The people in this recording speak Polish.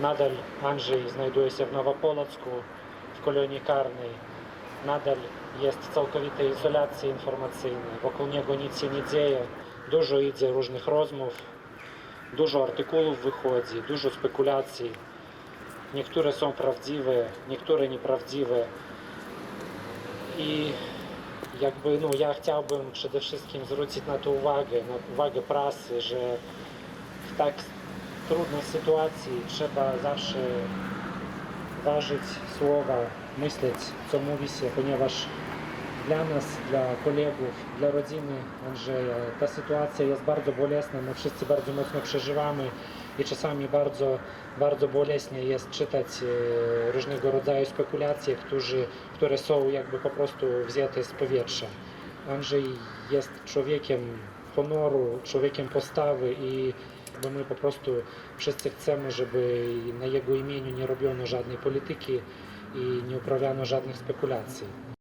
Nadal Andrzej znajduje się w Nowopolocku, w kolonii karnej. Nadal jest w całkowitej izolacji informacyjnej. Wokół niego nic się nie dzieje. Dużo idzie różnych rozmów, dużo artykułów wychodzi, dużo spekulacji. Niektóre są prawdziwe, niektóre nieprawdziwe. I jakby no, ja chciałbym przede wszystkim zwrócić na to uwagę, na uwagę prasy, że w tak trudnej sytuacji trzeba zawsze ważyć słowa, myśleć, co mówi się, ponieważ dla nas, dla kolegów, dla rodziny Andrzeja ta sytuacja jest bardzo bolesna, my wszyscy bardzo mocno przeżywamy i czasami bardzo, bardzo boleśnie jest czytać e, różnego rodzaju spekulacje, którzy, które są jakby po prostu wzięte z powietrza. Andrzej jest człowiekiem honoru, człowiekiem postawy i bo my po prostu wszyscy chcemy, żeby na jego imieniu nie robiono żadnej polityki i nie uprawiano żadnych spekulacji.